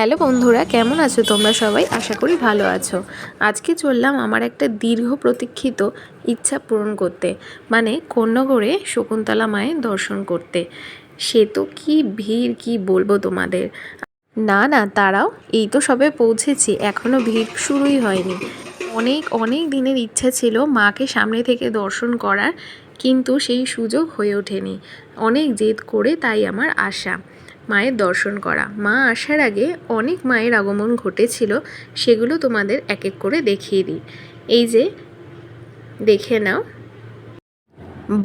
Hello বন্ধুরা, কেমন আছো তোমরা সবাই? আশা করি ভালো আছো। আজকে চললাম আমার একটা দীর্ঘ প্রতীক্ষিত ইচ্ছা পূরণ করতে মানে কন্যগড়ে শকুন্তলা মায়ের দর্শন করতে। সে তো কি ভিড়, কি বলব তোমাদের? না না তারাও এই তো সবে পৌঁছেছি এখনও ভিড় শুরুই হয়নি। অনেক অনেক দিনের ইচ্ছা ছিল মাকে সামনে থেকে দর্শন করার, কিন্তু সেই সুযোগ হয়ে ওঠেনি। অনেক জেদ করে তাই আমার আশা। মায়ের দর্শন করা। মা আসার আগে অনেক মায়ের আগমন ঘটেছিল, সেগুলো তোমাদের এক এক করে দেখিয়ে দিই। এই যে, দেখে নাও।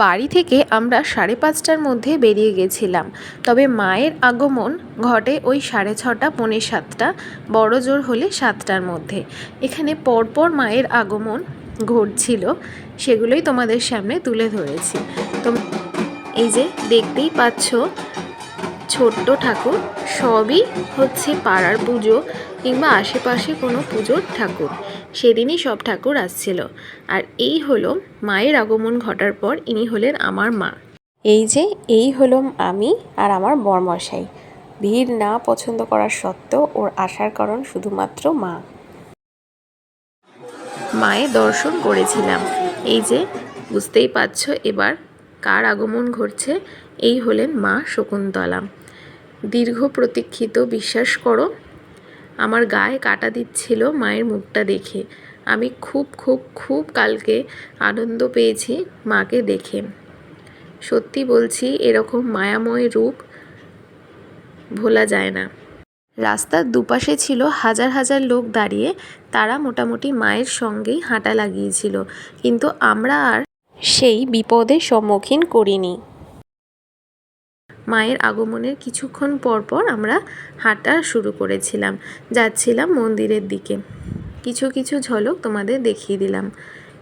বাড়ি থেকে আমরা সাড়ে পাঁচটার মধ্যে বেরিয়ে গেছিলাম। তবে মায়ের আগমন ঘটে ওই সাড়ে ছটা, পৌনে সাতটা, বড় জোর হলে সাতটার মধ্যে। এখানে পরপর মায়ের আগমন ঘটছিল, সেগুলোই তোমাদের সামনে তুলে ধরেছি। তো এই যে, দেখতেই পাচ্ছ ছোট্ট ঠাকুর সবই হচ্ছে পাড়ার পুজো কিংবা আশেপাশে কোনো পুজোর ঠাকুর। সেদিনই সব ঠাকুর আসছিল। আর এই হলো মায়ের আগমন ঘটার পর ইনি হলেন আমার মা। এই যে এই হলো আমি আর আমার বরমশাই। ভিড় না পছন্দ করার সত্ত্বেও ওর আসার কারণ শুধুমাত্র মা। মায়ের দর্শন করেছিলাম। এই যে বুঝতেই পারছ এবার কার আগমন ঘটছে এই হলেন মা শকুন্তলা। দীর্ঘ প্রতীক্ষিত বিশ্বাস করো, আমার গায়ে কাটা দিচ্ছিল মায়ের মুখটা দেখে। আমি খুব খুব খুব কালকে আনন্দ পেয়েছি মাকে দেখে। সত্যি বলছি, এরকম মায়াময় রূপ ভোলা যায় না। রাস্তার দুপাশে ছিল হাজার হাজার লোক দাঁড়িয়ে, তারা মোটামুটি মায়ের সঙ্গেই হাঁটা লাগিয়েছিল। কিন্তু আমরা আর সেই বিপদের সম্মুখীন করিনি। মায়ের আগমনের কিছুক্ষণ পর পর আমরা হাঁটা শুরু করেছিলাম। যাচ্ছিলাম মন্দিরের দিকে। কিছু কিছু ঝলক তোমাদের দেখিয়ে দিলাম।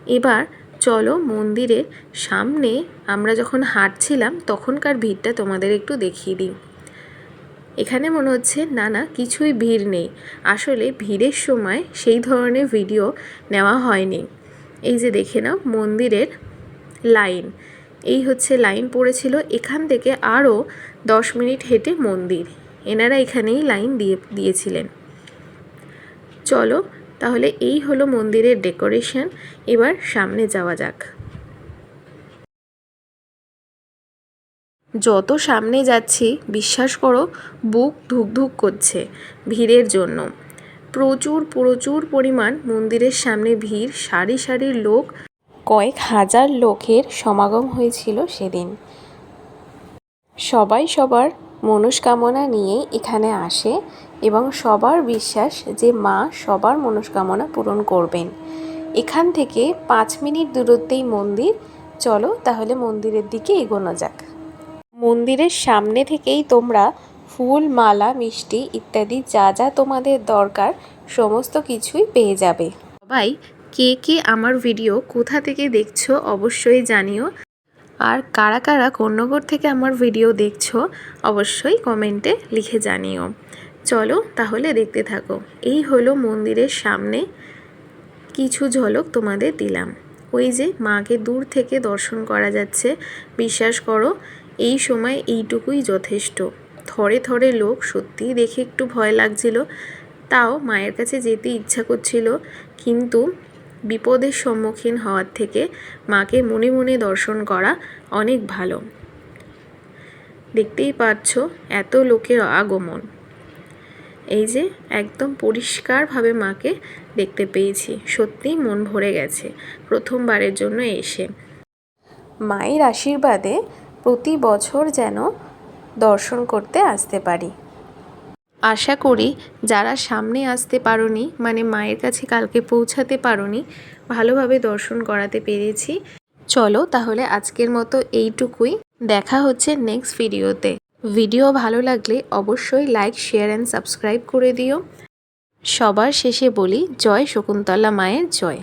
এবার চলো মন্দিরের সামনে আমরা যখন হাঁটছিলাম, তখনকার ভিড়টা তোমাদের একটু দেখিয়ে দিই। এখানে মনে হচ্ছে, না না, কিছুই ভিড় নেই। আসলে ভিড়ের সময় সেই ধরনের ভিডিও নেওয়া হয়নি। এই যে দেখে নাও মন্দিরের লাইন। এই হচ্ছে লাইন পড়েছিল। এখান থেকে আরও দশ মিনিট হেঁটে মন্দির। এনারা এখানেই লাইন দিয়ে, দিয়েছিলেন। চলো, তাহলে এই হলো মন্দিরের ডেকোরেশন। এবার সামনে যাওয়া যাক। যত সামনে যাচ্ছি, বিশ্বাস করো, বুক ধুকধুক করছে ভিড়ের জন্য। প্রচুর প্রচুর পরিমাণ মন্দিরের সামনে ভিড়, সারি সারি লোক কয়েক হাজার লোকের সমাগম হয়েছিল সেদিন। সবাই সবার মনস্কামনা নিয়ে এখানে আসে এবং সবার বিশ্বাস যে মা সবার মনস্কামনা পূরণ করবেন। এখান থেকে পাঁচ মিনিট দূরত্বেই মন্দির। চলো তাহলে মন্দিরের দিকে এগোনো যাক। মন্দিরের সামনে থেকেই তোমরা ফুল, মালা, মিষ্টি ইত্যাদি যা যা তোমাদের দরকার সমস্ত কিছুই পেয়ে যাবে। সবাই কে কে আমার ভিডিও কোথা থেকে দেখছ অবশ্যই জানিও। আর কারা কারা কন্যগর থেকে আমার ভিডিও দেখছ অবশ্যই কমেন্টে লিখে জানিও। চলো তাহলে দেখতে থাকো। এই হলো মন্দিরের সামনে কিছু ঝলক তোমাদের দিলাম। ওই যে মাকে দূর থেকে দর্শন করা যাচ্ছে। বিশ্বাস করো, এই সময় এইটুকুই যথেষ্ট। থরে থরে লোক সত্যিই দেখে একটু ভয় লাগছিল। তাও মায়ের কাছে যেতে ইচ্ছা করছিল। কিন্তু বিপদের সম্মুখীন হওয়ার থেকে মাকে মনে মনে দর্শন করা অনেক ভালো। দেখতেই পাচ্ছ এত লোকের আগমন। এই যে একদম পরিষ্কারভাবে মাকে দেখতে পেয়েছি। সত্যিই মন ভরে গেছে প্রথমবারের জন্য এসে। মায়ের আশীর্বাদে প্রতি বছর যেন দর্শন করতে আসতে পারি। আশা করি যারা সামনে আসতে পারোনি মানে মায়ের কাছে কালকে পৌঁছাতে পারোনি, ভালোভাবে দর্শন করাতে পেরেছি। চলো তাহলে আজকের মতো এইটুকুই। দেখা হচ্ছে নেক্সট ভিডিওতে ভিডিও ভালো লাগলে অবশ্যই লাইক শেয়ার অ্যান্ড সাবস্ক্রাইব করে দিও। সবার শেষে বলি, জয় শকুন্তলা মায়ের জয়।